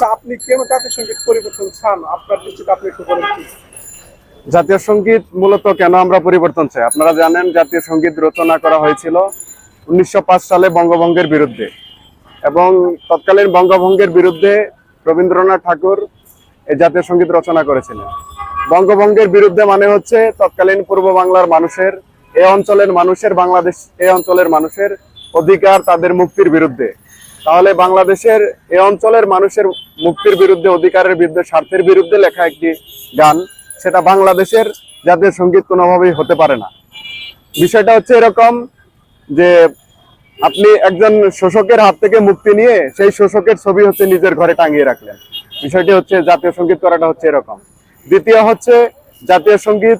আচ্ছা আপনি কেন জাতীয় সংগীত পরিবর্তন চান? আপনার দৃষ্টিতে আপনি একটু বলেন জাতীয় সংগীত মূলত কেন আমরা পরিবর্তন চাই? আপনারা জানেন জাতীয় সংগীত রচনা করা হয়েছিল উনিশশো পাঁচ সালে বঙ্গভঙ্গের বিরুদ্ধে এবং তৎকালীন বঙ্গভঙ্গের বিরুদ্ধে রবীন্দ্রনাথ ঠাকুর এই জাতীয় সংগীত রচনা করেছিলেন। বঙ্গভঙ্গের বিরুদ্ধে মানে হচ্ছে তৎকালীন পূর্ব বাংলার মানুষের এই অঞ্চলের মানুষের, বাংলাদেশ এই অঞ্চলের মানুষের অধিকার তাদের মুক্তির বিরুদ্ধে। তাহলে বাংলাদেশের এই অঞ্চলের মানুষের মুক্তির বিরুদ্ধে, অধিকারের বিরুদ্ধে, স্বার্থের বিরুদ্ধে লেখা একটি গান, সেটা বাংলাদেশের জাতীয় সংগীত কোনোভাবেই হতে পারে না। বিষয়টা হচ্ছে এরকম যে আপনি একজন শোষকের হাত থেকে মুক্তি নিয়ে সেই শোষকের ছবি হচ্ছে নিজের ঘরে টাঙিয়ে রাখলেন। বিষয়টি হচ্ছে জাতীয় সংগীত করাটা হচ্ছে এরকম। দ্বিতীয় হচ্ছে জাতীয় সংগীত,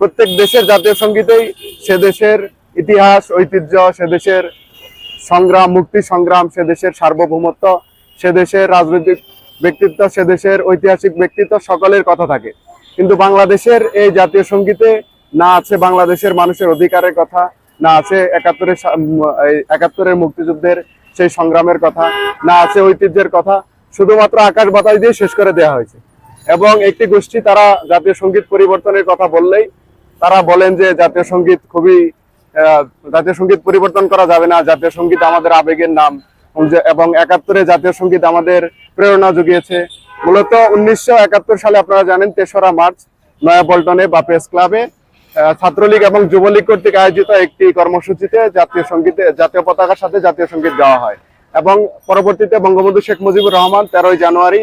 প্রত্যেক দেশের জাতীয় সঙ্গীতেই সে দেশের ইতিহাস, ঐতিহ্য, সে দেশের সংগ্রাম, মুক্তি, সংগ্রাম, সে দেশের সার্বভৌমত্ব, সে দেশের রাজনৈতিক ব্যক্তিত্ব, সে দেশের ঐতিহাসিক ব্যক্তিত্ব, সকলের কথা থাকে। কিন্তু বাংলাদেশের এই জাতীয় সঙ্গীতে না আছে বাংলাদেশের মানুষের অধিকারের কথা, না আছে একাত্তরের একাত্তরের মুক্তিযুদ্ধের সেই সংগ্রামের কথা, না আছে ঐতিহ্যের কথা, শুধুমাত্র আকাশ বাতাস দিয়ে শেষ করে দেওয়া হয়েছে। এবং একটি গোষ্ঠী তারা জাতীয় সংগীত পরিবর্তনের কথা বললেই তারা বলেন যে জাতীয় সংগীত খুবই জাতীয় সংগীত পরিবর্তন করা যাবে না। জাতীয় সংগীত আমাদের আবেগের নাম। এবং একাত্তরে জাতীয় সংগীত আমাদের প্রেরণা জুগিয়েছে। মূলত উনিশশো একাত্তর সালে আপনারা জানেন তেসরা মার্চ নয়া পল্টনে বা প্রেস ক্লাবে ছাত্রলীগ এবং যুবলীগ কর্তৃক আয়োজিত একটি কর্মসূচিতে জাতীয় সঙ্গীতে, জাতীয় পতাকার সাথে জাতীয় সংগীত গাওয়া হয়। এবং পরবর্তীতে বঙ্গবন্ধু শেখ মুজিবুর রহমান তেরোই জানুয়ারি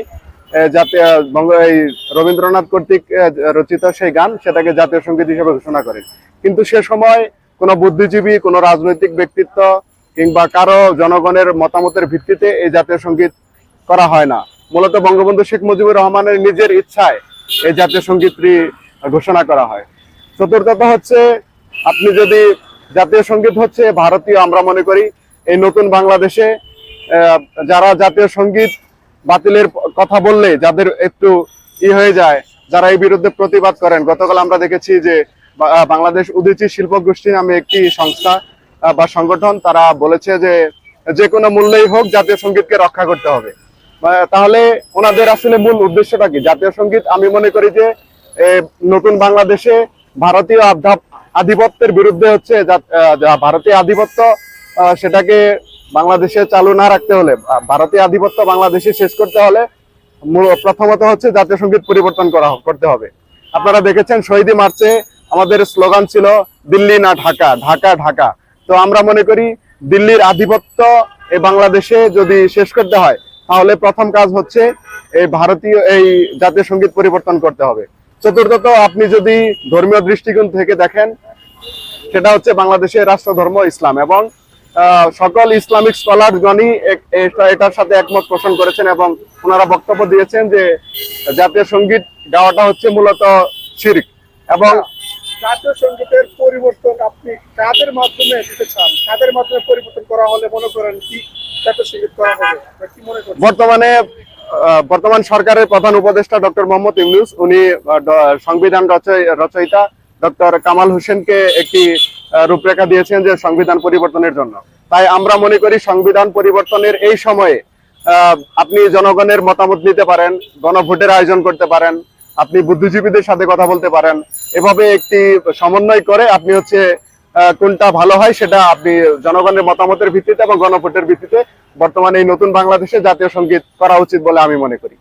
জাতীয় এই রবীন্দ্রনাথ কর্তৃক রচিত সেই গান, সেটাকে জাতীয় সংগীত হিসেবে ঘোষণা করেন। কিন্তু সে সময় কোনো বুদ্ধিজীবী, কোনো রাজনৈতিক ব্যক্তিত্ব কিংবা কারও জনগণের মতামতের ভিত্তিতে এই জাতীয় সংগীত করা হয় না। মূলত বঙ্গবন্ধু শেখ মুজিবুর রহমানের নিজের ইচ্ছায় এই জাতীয় সঙ্গীতটি ঘোষণা করা হয়। চতুর্থত হচ্ছে, আপনি যদি জাতীয় সংগীত হচ্ছে, ভারতীয় আমরা মনে করি, এই নতুন বাংলাদেশে যারা জাতীয় সংগীত বাতিলের কথা বললে, যাদের একটু ই হয়ে যায়, যারা এই বিরুদ্ধে প্রতিবাদ করেন, গতকাল আমরা দেখেছি যে বাংলাদেশ উদীচী শিল্প গোষ্ঠী নামে একটি সংস্থা বা সংগঠন, তারা বলেছে যে যে কোনো মূল্যেই হোক জাতীয় সঙ্গীতকে রক্ষা করতে হবে। তাহলে ওনাদের আসলে মূল উদ্দেশ্যটা কি? জাতীয় সংগীত, আমি মনে করি যে নতুন বাংলাদেশে ভারতীয় আধা- আধিপত্যের বিরুদ্ধে হচ্ছে ভারতীয় আধিপত্য সেটাকে বাংলাদেশে চালু না রাখতে হলে ভারতীয় আধিপত্য বাংলাদেশে শেষ করতে হলে প্রথমত হচ্ছে জাতীয় সংগীত পরিবর্তন করা করতে হবে। আপনারা দেখেছেন শহীদী মার্চে আমাদের স্লোগান ছিল দিল্লি না ঢাকা ঢাকা ঢাকা। তো আমরা মনে করি দিল্লির আধিপত্য এই বাংলাদেশে যদি শেষ করতে হয়, তাহলে প্রথম কাজ হচ্ছে এই ভারতীয়, এই জাতীয় সংগীত পরিবর্তন করতে হবে। চতুর্থত, আপনি যদি ধর্মীয় দৃষ্টিকোণ থেকে দেখেন, সেটা হচ্ছে বাংলাদেশের রাষ্ট্র ধর্ম ইসলাম এবং সকল ইসলামিক স্কলারগণই এটার সাথে একমত পোষণ করেছেন এবং ওনারা বক্তব্য দিয়েছেন যে জাতীয় সংগীত গাওয়াটা হচ্ছে মূলত শিরিক এবং জাতীয় সঙ্গীতের পরিবর্তন আপনি কাদের মাধ্যমে দিতে চান? কাদের মাধ্যমে পরিবর্তন করা হলে মনে করেন কি জাতীয় সংগীত করা হবে? কি মনে করেন বর্তমানে বর্তমান সরকারের প্রধান উপদেষ্টা ডক্টর মোহাম্মদ ইউনুস, উনি সংবিধান রচয়- রচয়িতা ডক্টর কামাল হোসেনকে একটি রূপরেখা দিয়েছেন যে সংবিধান পরিবর্তনের জন্য। তাই আমরা মনে করি সংবিধান পরিবর্তনের এই সময়ে আপনি জনগণের মতামত নিতে পারেন, গণভোটের আয়োজন করতে পারেন, আপনি বুদ্ধিজীবীদের সাথে কথা বলতে পারেন এভাবে একটি সমন্বয় করে আপনি হচ্ছে কোনটা ভালো হয় সেটা আপনি জনগণের মতামতের ভিত্তিতে এবং গণভোটের ভিত্তিতে বর্তমানে এই নতুন বাংলাদেশে জাতীয় সংগীত করা উচিত বলে আমি মনে করি.